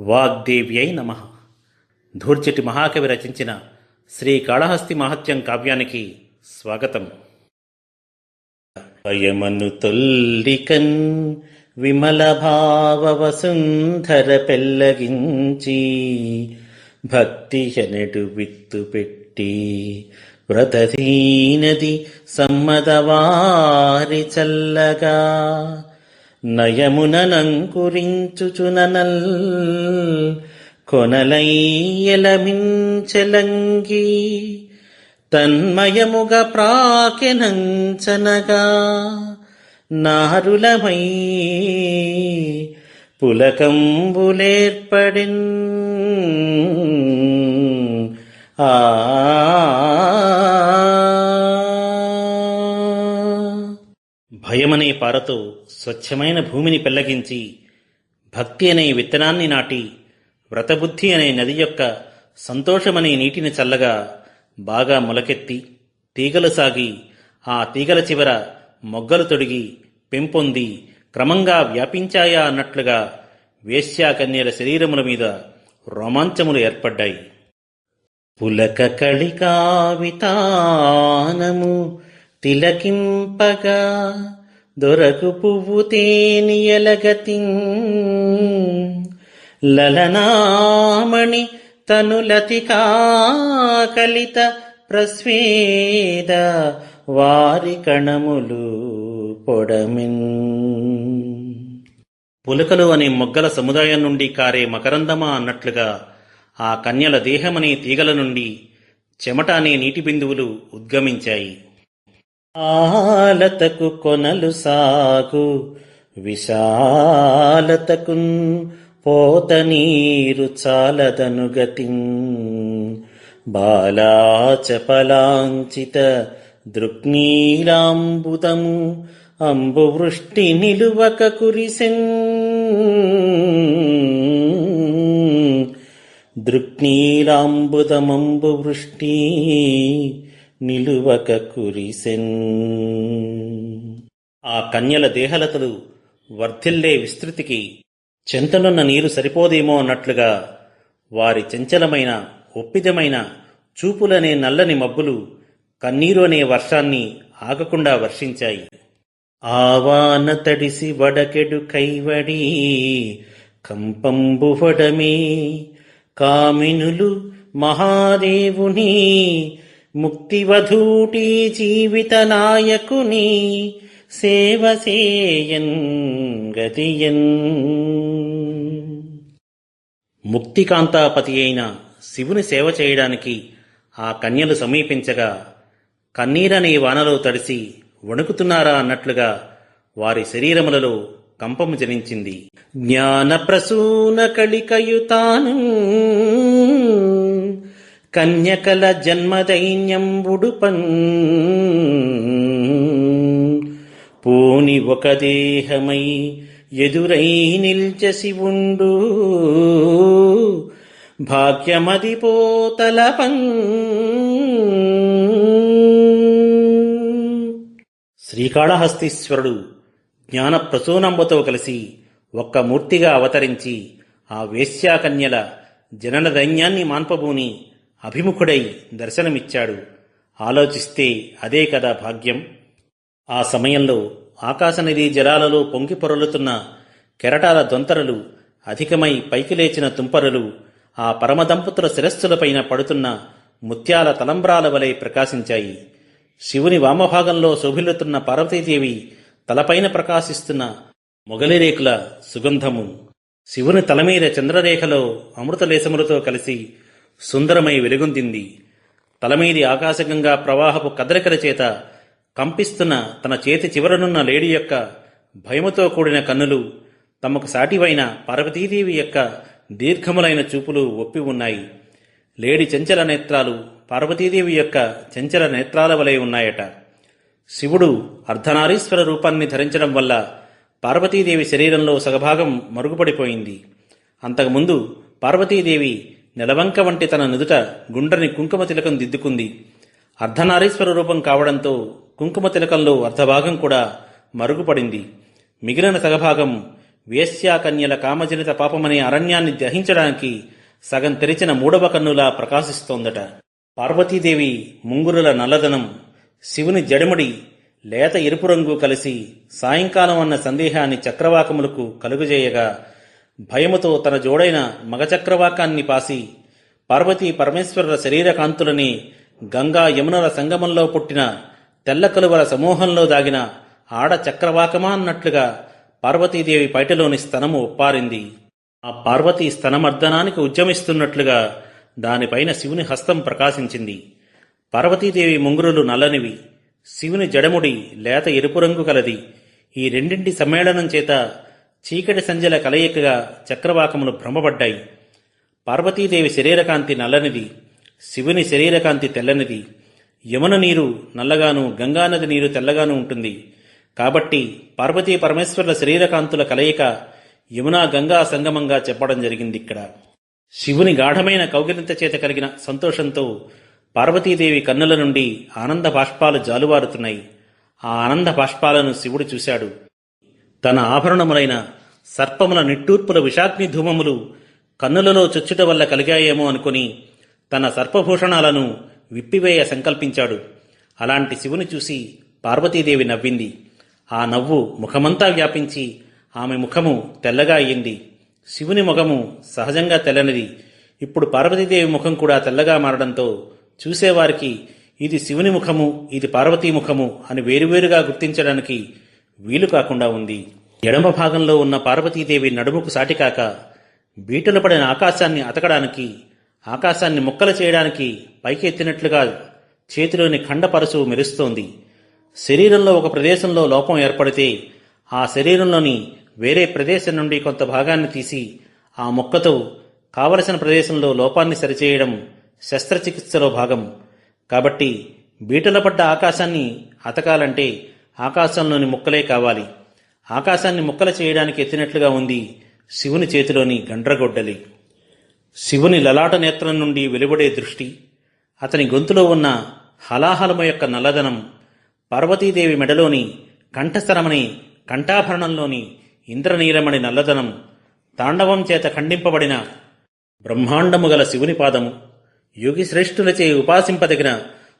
వాగ్దేవ్యై నమ. ధూర్చటి మహాకవి రచించిన శ్రీ కాళహస్తి మహత్యం కావ్యానికి స్వాగతం. భయమను తొల్లికన్ విమల భావ వసుంధర పెల్లగించి భక్తి ఎనడు విత్తు పెట్టి వ్రతధీనది సమ్మదవారి చల్లగా నయమునంకురించుచుననల్ కొనలైయలమించలంగి తన్మయముగ ప్రాకెనంచనగా నారులమై పులకంబులేర్పడిన్ ఆ భయమనే పారతో స్వచ్ఛమైన భూమిని పెల్లగించి భక్తి అనే విత్తనాన్ని నాటి వ్రతబుద్ధి అనే నది యొక్క సంతోషమనే నీటిని చల్లగా బాగా మొలకెత్తి తీగలు సాగి ఆ తీగల చివర మొగ్గలు తొడిగి పెంపొంది క్రమంగా వ్యాపించాయా అన్నట్లుగా వేశ్యాకన్యల శరీరముల మీద రోమాంచములు ఏర్పడ్డాయి. పులక కళికావితానము తిలకింపగా దొరకు పువ్వు తేనియలగతి లలనామణి తనులతికా కలిత ప్రస్వేద వారి కణములు పొడమిన్. పులకలు అనే మొగ్గల సముదాయం నుండి కారే మకరందమా అన్నట్లుగా ఆ కన్యల దేహమనే తీగల నుండి చెమట అనే నీటి బిందువులు ఉద్గమించాయి. ఆలతకు కొనలు సాగు విశాలతకు పోత నీరు చాలదను గతిన్ బాలాచపలాంచిత దృక్నీలాంబుదము అంబువృష్టి నిలువక కురిసెన్ దృక్నీలాంబుదమంబు వృష్టి నిలువక కురిసెన్. ఆ కన్యల దేహలతలు వర్ధిల్లే విస్తృతికి చెంతనున్న నీరు సరిపోదేమో అన్నట్లుగా వారి చంచలమైన ఒప్పిదమైన చూపులనే నల్లని మబ్బులు కన్నీరు అనే వర్షాన్ని ఆగకుండా వర్షించాయి. ఆవాన తడిసి వడకెడు కైవడి కంపంబువడమే కామినులు మహాదేవుని ముక్తివధూటి జీవిత నాయకుని సేవసేయన్ గతియన్. ముక్తికాంతాపతి అయిన శివుని సేవ చేయడానికి ఆ కన్యలు సమీపించగా కన్నీరనే వానలో తడిసి వణుకుతున్నారా అన్నట్లుగా వారి శరీరములలో కంపము జనించింది. జ్ఞాన ప్రసూన కళికయుతాను కన్యకల జన్మదైన్యం ఉడుపన్. పూని ఒక దేహమై ఎదురై నిల్చ శివుండు భాగ్యమది పోతలపన్. శ్రీకాళహస్తీశ్వరుడు జ్ఞాన ప్రసూనంబతో కలిసి ఒక్క మూర్తిగా అవతరించి ఆ వేశ్యాకన్యల జనన దైన్యాన్ని మాన్పబూని అభిముఖుడై దర్శనమిచ్చాడు. ఆలోచిస్తే అదే కదా భాగ్యం. ఆ సమయంలో ఆకాశనిధి జలాలలో పొంగి పొరలుతున్న కెరటాల దొంతరలు అధికమై పైకి లేచిన తుంపరలు ఆ పరమదంపతుల శిరస్సులపైన పడుతున్న ముత్యాల తలంబ్రాల వలె ప్రకాశించాయి. శివుని వామభాగంలో శోభిల్లుతున్న పార్వతీదేవి తలపైన ప్రకాశిస్తున్న మొగలిరేకుల సుగంధము. శివుని తలమీద చంద్రరేఖలో అమృతలేశములతో కలిసి సుందరమై వెలుగొందింది. తలమీది ఆకాశగంగా ప్రవాహపు కదలికల చేత కంపిస్తున్న తన చేతి చివరనున్న లేడి యొక్క భయముతో కూడిన కన్నులు తమకు సాటివైన పార్వతీదేవి యొక్క దీర్ఘములైన చూపులు ఒప్పి ఉన్నాయి. లేడి చంచల నేత్రాలు పార్వతీదేవి యొక్క చంచల నేత్రాల వలె ఉన్నాయట. శివుడు అర్ధనారీశ్వర రూపాన్ని ధరించడం వల్ల పార్వతీదేవి శరీరంలో సగభాగం మరుగుపడిపోయింది. అంతకుముందు పార్వతీదేవి నెలవంక వంటి తన నుదుట గుండ్రని కుంకుమ తిలకం దిద్దుకుంది. అర్ధనారీశ్వర రూపం కావడంతో కుంకుమ తిలకంలో అర్ధభాగం కూడా మరుగుపడింది. మిగిలిన సగభాగం వేశ్యాకన్యల కామజనిత పాపమనే అరణ్యాన్ని దహించడానికి సగం తెరిచిన మూడవ కన్నులా ప్రకాశిస్తోందట. పార్వతీదేవి ముంగురుల నల్లదనం శివుని జడిముడి లేత ఎరుపు రంగు కలిసి సాయంకాలం అన్న సందేహాన్ని చక్రవాకములకు కలుగజేయగా భయముతో తన జోడైన మగచక్రవాకాన్ని పాసి పార్వతీ పరమేశ్వరుల శరీరకాంతులని గంగా యమునల సంగమంలో పుట్టిన తెల్ల కలువల సమూహంలో దాగిన ఆడ చక్రవాకమా అన్నట్లుగా పార్వతీదేవి పైటలోని స్తనము ఒప్పారింది. ఆ పార్వతీ స్తనమర్దనానికి ఉద్యమిస్తున్నట్లుగా దానిపైన శివుని హస్తం ప్రకాశించింది. పార్వతీదేవి ముంగురులు నల్లనివి శివుని జడముడి లేత ఎరుపు రంగు కలది. ఈ రెండింటి సమ్మేళనం చేత చీకటి సంజల కలయికగా చక్రవాకములు భ్రమపడ్డాయి. పార్వతీదేవి శరీరకాంతి నల్లనిది శివుని శరీరకాంతి తెల్లనిది. యమున నీరు నల్లగాను గంగానది నీరు తెల్లగాను ఉంటుంది. కాబట్టి పార్వతీ పరమేశ్వరుల శరీరకాంతుల కలయిక యమునా గంగా సంగమంగా చెప్పడం జరిగింది ఇక్కడ. శివుని గాఢమైన కౌగిలింత చేత కలిగిన సంతోషంతో పార్వతీదేవి కన్నుల నుండి ఆనంద బాష్పాలు జాలువారుతున్నాయి. ఆ ఆనంద బాష్పాలను శివుడు చూశాడు. తన ఆభరణములైన సర్పముల నిట్టూర్పుల విషాగ్ని ధూమములు కన్నులలో చొచ్చుట వల్ల కలిగాయేమో అనుకుని తన సర్పభూషణాలను విప్పివేయ సంకల్పించాడు. అలాంటి శివుని చూసి పార్వతీదేవి నవ్వింది. ఆ నవ్వు ముఖమంతా వ్యాపించి ఆమె ముఖము తెల్లగా అయ్యింది శివుని ముఖము సహజంగా తెల్లనిది. ఇప్పుడు పార్వతీదేవి ముఖం కూడా తెల్లగా మారడంతో చూసేవారికి ఇది శివుని ముఖము ఇది పార్వతీ ముఖము అని వేరువేరుగా గుర్తించడానికి వీలు కాకుండా ఉంది. ఎడమ భాగంలో ఉన్న పార్వతీదేవి నడుముకు సాటికాక బీటలు పడిన ఆకాశాన్ని అతకడానికి ఆకాశాన్ని ముక్కలు చేయడానికి పైకెత్తినట్లుగా చేతిలోని ఖండపరచు మెరుస్తోంది. శరీరంలో ఒక ప్రదేశంలో లోపం ఏర్పడితే ఆ శరీరంలోని వేరే ప్రదేశం నుండి కొంత భాగాన్ని తీసి ఆ మొక్కతో కావలసిన ప్రదేశంలో లోపాన్ని సరిచేయడం శస్త్రచికిత్సలో భాగం. కాబట్టి బీటలపడ్డ ఆకాశాన్ని అతకాలంటే ఆకాశంలోని ముక్కలే కావాలి. ఆకాశాన్ని ముక్కలు చేయడానికి ఎత్తినట్లుగా ఉంది శివుని చేతిలోని గండ్రగొడ్డలి. శివుని లలాట నేత్రం నుండి వెలువడే దృష్టి అతని గొంతులో ఉన్న హలాహలము యొక్క నల్లదనం పార్వతీదేవి మెడలోని కంఠస్థరమని కంఠాభరణంలోని ఇంద్రనీలమణి నల్లదనం తాండవం చేత ఖండింపబడిన బ్రహ్మాండము గల శివుని పాదము యోగిశ్రేష్ఠులచే ఉపాసింపదగిన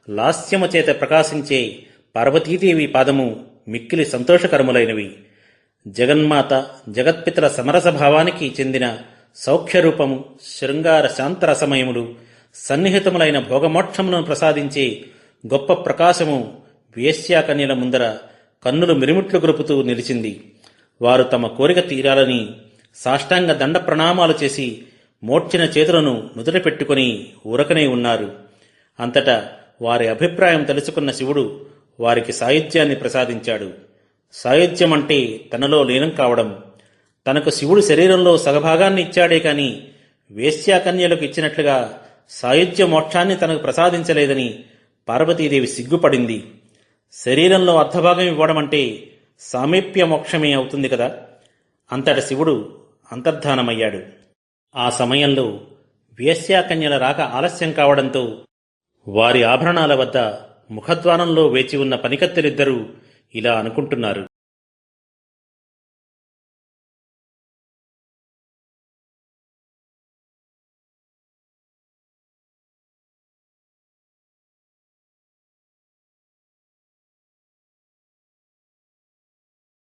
లాస్యము చేత ప్రకాశించే పార్వతీదేవి పాదము మిక్కిలి సంతోషకరములైనవి. జగన్మాత జగత్పితల సమరస భావానికి చెందిన సౌఖ్యరూపము శృంగార శాంతరసమయముడు సన్నిహితములైన భోగమోక్షములను ప్రసాదించే గొప్ప ప్రకాశము వేశ్యాకన్యల ముందర కన్నులు మిరుమిట్లు గొలుపుతూ నిలిచింది. వారు తమ కోరిక తీరాలని సాష్టాంగ దండ ప్రణామాలు చేసి మోడ్చిన చేతులను నుదుట పెట్టుకుని ఊరకనే ఉన్నారు. అంతటా వారి అభిప్రాయం తెలుసుకున్న శివుడు వారికి సాహిత్యాన్ని ప్రసాదించాడు. సాయుధ్యం అంటే తనలో లీనం కావడం. తనకు శివుడు శరీరంలో సగభాగాన్ని ఇచ్చాడే కాని వేశ్యాకన్యలకు ఇచ్చినట్లుగా సాయుధ్య మోక్షాన్ని తనకు ప్రసాదించలేదని పార్వతీదేవి సిగ్గుపడింది. శరీరంలో అర్ధభాగం ఇవ్వడం అంటే సామీప్య మోక్షమే అవుతుంది కదా? అంతట శివుడు అంతర్ధానమయ్యాడు. ఆ సమయంలో వేశ్యాకన్యల రాక ఆలస్యం కావడంతో వారి ఆభరణాల వద్ద ముఖద్వారంలో వేచి ఉన్న పనికత్తెలిద్దరూ ఇలా అనుకుంటున్నారు.